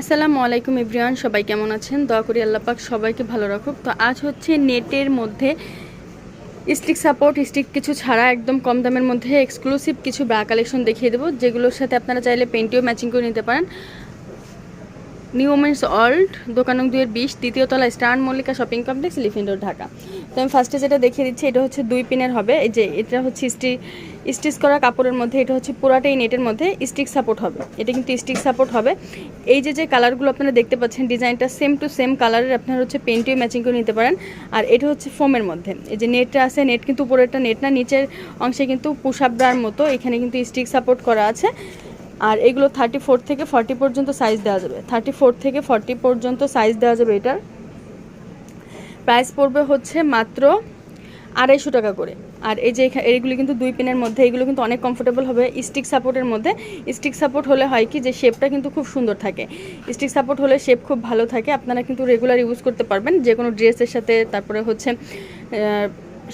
আসসালামু আলাইকুম ইব্রিয়ান সবাই কেমন আছেন? দয়া করি আল্লাহ পাক সবাইকে ভালো রাখুক। তো আজ হচ্ছে নেটের মধ্যে স্টিক সাপোর্ট, স্টিক কিছু ছাড়া একদম কম দামের মধ্যে এক্সক্লুসিভ কিছু ব্রা কালেকশন দেখিয়ে দেবো। যেগুলোর সাথে আপনারা চাইলে পেন্টিও ম্যাচিং করে নিতে পারেন। নিউ ওমেন্স অল্ড দোকানং দুয়ের বিশ, দ্বিতীয় তলা stern Mallika shopping complex, elephant road, Dhaka. তো আমি ফার্স্টে যেটা দেখিয়ে দিচ্ছি, এটা হচ্ছে দুই পিনের হবে। এই যে, এটা হচ্ছে স্টি স্টিচ করা কাপড়ের মধ্যে, এটা হচ্ছে পুরাটাই নেটের মধ্যে স্টিক সাপোর্ট হবে। এটা কিন্তু স্টিক সাপোর্ট হবে। এই যে যে কালারগুলো আপনারা দেখতে পাচ্ছেন, ডিজাইনটা সেম টু সেম কালারের আপনারা হচ্ছে পেন্টিও ম্যাচিং করে নিতে পারেন। আর এটা হচ্ছে ফোমের মধ্যে। এই যে, নেটটা আছে, নেট কিন্তু উপরেরটা নেট না, নিচের অংশে কিন্তু পুষাপ ব্রার মতো। এখানে কিন্তু স্টিক সাপোর্ট করা আছে। আর এগুলো থার্টি ফোর থেকে ফর্টি পর্যন্ত সাইজ দেওয়া যাবে। থার্টি ফোর থেকে ফর্টি পর্যন্ত সাইজ দেওয়া যাবে এটার। প্রাইস পড়বে হচ্ছে মাত্র আড়াইশো টাকা করে। আর এই যে এইগুলি কিন্তু দুই পিনের মধ্যে, এগুলো কিন্তু অনেক কমফোর্টেবল হবে। স্টিক সাপোর্টের মধ্যে। স্টিক সাপোর্ট হলে হয় কি যে শেপটা কিন্তু খুব সুন্দর থাকে। স্টিক সাপোর্ট হলে শেপ খুব ভালো থাকে। আপনারা কিন্তু রেগুলার ইউজ করতে পারবেন। যে কোনো ড্রেসের সাথে, তারপরে হচ্ছে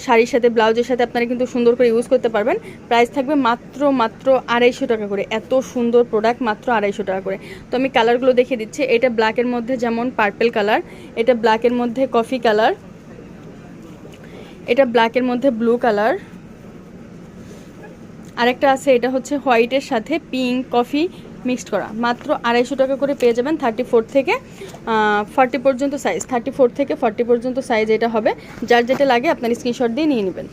শাড়ির সাথে ব্লাউজের সাথে আপনারা কিন্তু সুন্দর করে ইউজ করতে পারবেন। প্রাইস থাকবে মাত্র মাত্র আড়াইশো টাকা করে। এত সুন্দর প্রোডাক্ট মাত্র আড়াইশো টাকা করে। তো আমি কালারগুলো দেখিয়ে দিচ্ছি। এটা ব্ল্যাকের মধ্যে যেমন পার্পেল কালার এটা ব্ল্যাকের মধ্যে কফি কালার এটা ব্ল্যাকের মধ্যে ব্লু কালার আরেকটা আছে, এটা হচ্ছে হোয়াইটের সাথে পিঙ্ক কফি মিক্সড করা। মাত্র আড়াইশো টাকা করে পেয়ে যাবেন থার্টি ফোর থেকে ফর্টি পর্যন্ত সাইজ থার্টি ফোর থেকে ফর্টি পর্যন্ত সাইজ এটা হবে। যার যেটা লাগে আপনার স্ক্রিনশট দিয়ে নিয়ে নেবেন।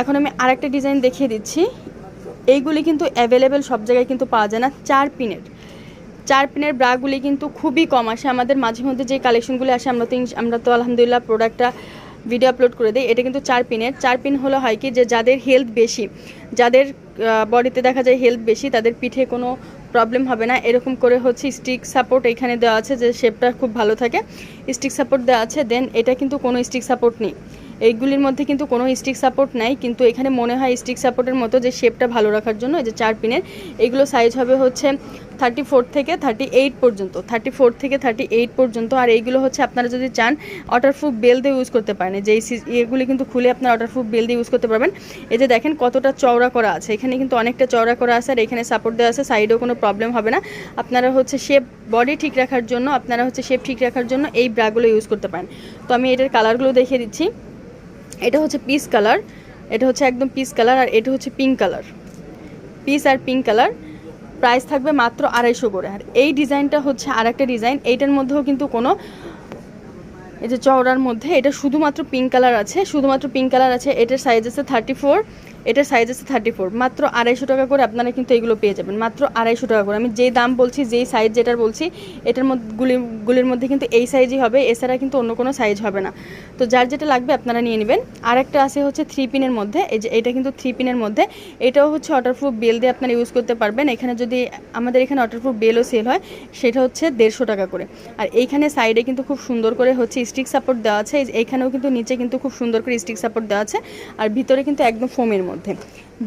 এখন আমি আরেকটা ডিজাইন দেখিয়ে দিচ্ছি। এইগুলি কিন্তু অ্যাভেলেবেল সব জায়গায় কিন্তু পাওয়া যায় না, চার পিনের। চার পিনের ব্রাগুলি কিন্তু খুবই কম আসে। আমাদের মাঝে মধ্যে যে কালেকশনগুলি আসে, আমরা তো আমরা তো আলহামদুলিল্লাহ প্রোডাক্টটা ভিডিও আপলোড করে দেয় এটা কিন্তু চার পিনের। চার পিন হলো হয় কি যে যাদের হেলথ বেশি, যাদের বডিতে দেখা যায় হেলথ বেশি, তাদের পিঠে কোনো প্রবলেম হবে না। এরকম করে হচ্ছে স্টিক সাপোর্ট এখানে দেওয়া আছে যে শেপটা খুব ভালো থাকে। স্টিক সাপোর্ট দেওয়া আছে দেন এটা কিন্তু কোনো স্টিক সাপোর্ট নেই। এইগুলির মধ্যে কিন্তু কোনো স্টিক সাপোর্ট নাই, কিন্তু এখানে মনে হয় স্টিক সাপোর্টের মতো যে শেপটা ভালো রাখার জন্য, এই যে চার পিনের এইগুলো সাইজ হবে হচ্ছে থার্টি ফোর থেকে থার্টি এইট পর্যন্ত থার্টি ফোর থেকে থার্টি এইট পর্যন্ত, আর এইগুলো হচ্ছে আপনারা যদি চান ওয়াটারপ্রুফ বেল দিয়ে ইউজ করতে পারেন যে এই এগুলি কিন্তু খুলে আপনার ওয়াটারপ্রুফ বেল দিয়ে ইউজ করতে পারবেন। এই যে দেখেন কতটা চওড়া করা আছে, এখানে কিন্তু অনেকটা চওড়া করা আছে, আর এখানে সাপোর্ট দেওয়া আছে সাইডেও কোনো প্রবলেম হবে না। আপনারা হচ্ছে শেপ বডি ঠিক রাখার জন্য, আপনারা হচ্ছে শেপ ঠিক রাখার জন্য এই ব্রাগুলো ইউজ করতে পারেন। তো আমি এটার কালারগুলো দেখিয়ে দিচ্ছি। এটা হচ্ছে পিস কালার এটা হচ্ছে একদম পিস কালার আর এটা হচ্ছে পিঙ্ক কালার পিস আর পিঙ্ক কালার প্রাইস থাকবে মাত্র আড়াইশো করে। আর এই ডিজাইনটা হচ্ছে আর একটা ডিজাইন এইটার মধ্যেও কিন্তু কোনো এই যে চওড়ার মধ্যে, এটা শুধুমাত্র পিঙ্ক কালার আছে, শুধুমাত্র পিঙ্ক কালার আছে, এটার সাইজ আছে থার্টি ফোর এটার সাইজ আছে থার্টি ফোর মাত্র আড়াইশো টাকা করে আপনারা কিন্তু এগুলো পেয়ে যাবেন, মাত্র আড়াইশো টাকা করে। আমি যেই দাম বলছি, যেই সাইজ যেটার বলছি, এটার মধ্যে, গুলি, গুলির মধ্যে কিন্তু এই সাইজই হবে, এছাড়া কিন্তু অন্য কোনো সাইজ হবে না। তো যার যেটা লাগবে আপনারা নিয়ে নেবেন। আর একটা আছে হচ্ছে থ্রি পিনের মধ্যে, এই যে, এটা কিন্তু থ্রি পিনের মধ্যে, এটাও হচ্ছে ওয়াটারপ্রুফ বেল দিয়ে আপনারা ইউজ করতে পারবেন। এখানে যদি আমাদের এখানে ওয়াটারপ্রুফ বেলও সেল হয়, সেটা হচ্ছে দেড়শো টাকা করে। আর এইখানে সাইডে কিন্তু খুব সুন্দর করে হচ্ছে স্টিক সাপোর্ট দেওয়া আছে এইখানেও কিন্তু নিচে কিন্তু খুব সুন্দর করে স্টিক সাপোর্ট দেওয়া আছে, আর ভিতরে কিন্তু একদম ফোমের মধ্যে।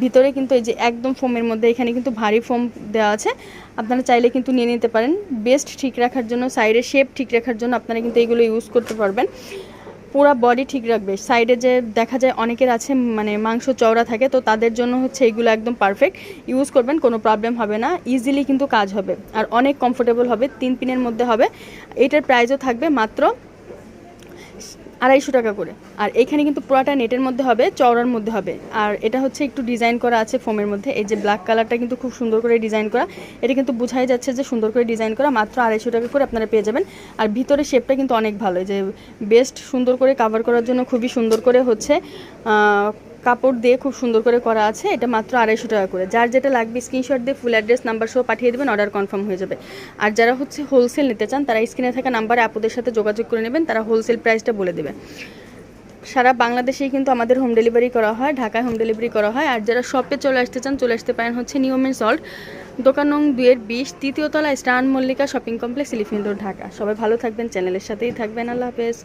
ভিতরে কিন্তু এই যে একদম ফোমের মধ্যে এখানে কিন্তু ভারী ফোম দেওয়া আছে, আপনারা চাইলে কিন্তু নিয়ে নিতে পারেন। বেস্ট ঠিক রাখার জন্য সাইডের শেপ ঠিক রাখার জন্য আপনারা কিন্তু এগুলো ইউজ করতে পারবেন। পুরা বডি ঠিক রাখবে। সাইডে যে দেখা যায় অনেকের আছে মানে মাংস চওড়া থাকে, তো তাদের জন্য হচ্ছে এগুলো একদম পারফেক্ট ইউজ করবেন, কোনো প্রবলেম হবে না। ইজিলি কিন্তু কাজ হবে। আর অনেক কমফোর্টেবল হবে, তিন পিনের মধ্যে হবে। এটার প্রাইসও থাকবে মাত্র আড়াইশো টাকা করে। আর এখানে কিন্তু পুরাটা নেটের মধ্যে হবে, চওড়ার মধ্যে হবে। আর এটা হচ্ছে একটু ডিজাইন করা আছে ফোমের মধ্যে। এই যে ব্ল্যাক কালারটা কিন্তু খুব সুন্দর করে ডিজাইন করা। এটা কিন্তু বোঝাই যাচ্ছে যে সুন্দর করে ডিজাইন করা, মাত্র আড়াইশো টাকা করে আপনারা পেয়ে যাবেন। আর ভিতরে শেপটা কিন্তু অনেক ভালো। যে বেস্ট সুন্দর করে কাভার করার জন্য খুবই সুন্দর করে হচ্ছে কাপড় দিয়ে খুব সুন্দর করে করা আছে, এটা মাত্র আড়াইশো টাকা করে। যার যেটা লাগবে স্ক্রিনশট দিয়ে ফুল অ্যাড্রেস নাম্বার সহ পাঠিয়ে দেবেন অর্ডার কনফার্ম হয়ে যাবে। আর যারা হচ্ছে হোলসেল নিতে চান, তারা স্ক্রিনে থাকা নাম্বারে আপুদের সাথে যোগাযোগ করে নেবেন, তারা হোলসেল প্রাইসটা বলে দেবে। সারা বাংলাদেশেই কিন্তু আমাদের হোম ডেলিভারি করা হয়, ঢাকায় হোম ডেলিভারি করা হয়। আর যারা শপে চলে আসতে চান, চলে আসতে পারেন হচ্ছে নিয়মের সল্ট দোকান নং দুয়ের বিশ, তৃতীয় তলা stern Mallika shopping complex elephant road Dhaka. সবাই ভালো থাকবেন চ্যানেলের সাথেই থাকবেন। আল্লাহ হাফেজ।